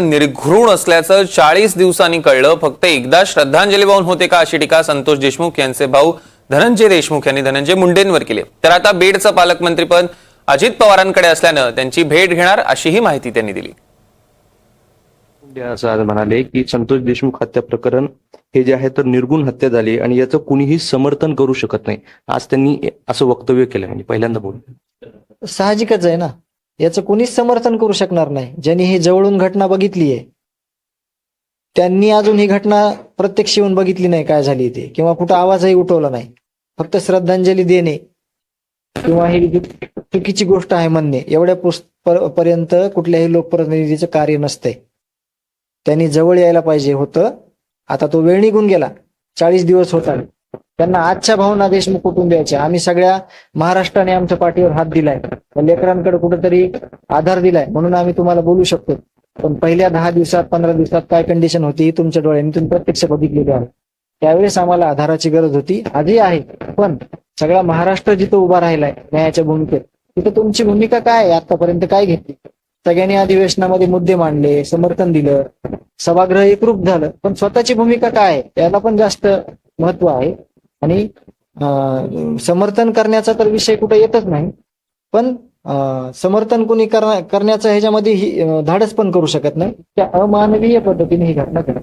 निर्घृण असल्याचं चाळीस दिवसांनी कळलं. फक्त एकदा श्रद्धांजली वाहून होते का अशी टीका संतोष देशमुख यांचे भाऊ धनंजय देशमुख यांनी धनंजय मुंडेंवर केली. तर आता बीडचं पालकमंत्रीपद अजित पवारांकडे असल्यानं त्यांची भेट घेणार अशीही माहिती त्यांनी दिली. आज म्हणाले की संतोष देशमुख हत्या प्रकरण हे जे आहे तर निर्गुण हत्या झाली आणि याचं कुणीही समर्थन करू शकत नाही. आज त्यांनी असं वक्तव्य केलं म्हणजे पहिल्यांदा बोल साहजिकच आहे ना. याचं कुणीच समर्थन करू शकणार नाही. ज्यांनी ही जवळून घटना बघितली आहे त्यांनी अजून ही घटना प्रत्यक्ष येऊन बघितली नाही काय झाली ते किंवा कुठं आवाजही उठवला नाही. फक्त श्रद्धांजली देणे किंवा ही चुकीची गोष्ट आहे म्हणणे एवढ्या पर्यंत कुठल्याही लोकप्रतिनिधीचं कार्य नसतंय. त्यांनी जवळ यायला पाहिजे होतं. आता तो वेळ निघून गेला. चाळीस दिवस होता त्यांना आजच्या भावना देशमुख कुठून द्यायच्या? आम्ही सगळ्या महाराष्ट्राने आमच्या पाठीवर हात दिलाय. लेकरांकडे कुठेतरी आधार दिलाय. म्हणून आम्ही तुम्हाला बोलू शकतो. पण पहिल्या दहा दिवसात पंधरा दिवसात काय कंडिशन होती ही तुमच्या डोळ्यांनी तुम्ही प्रत्यक्ष बघितलेली आहे. त्यावेळेस आम्हाला आधाराची गरज होती. आजही आहे. पण सगळा महाराष्ट्र जिथं उभा राहिलाय न्यायाच्या भूमिकेत तिथं तुमची भूमिका काय आहे? आतापर्यंत काय घेतली? सगळ्यांनी अधिवेशनामध्ये मुद्दे मांडले समर्थन दिलं सभागृह एकरूप झालं. पण स्वतःची भूमिका काय आहे? याला पण जास्त महत्त्व आहे. आणि समर्थन करण्याचा तर विषय कुठे येतच नाही. पण समर्थन कोणी करण्याचं ह्याच्यामध्ये ही धाडस पण करू शकत नाही. त्या अमानवीय पद्धतीने ही घटना घडत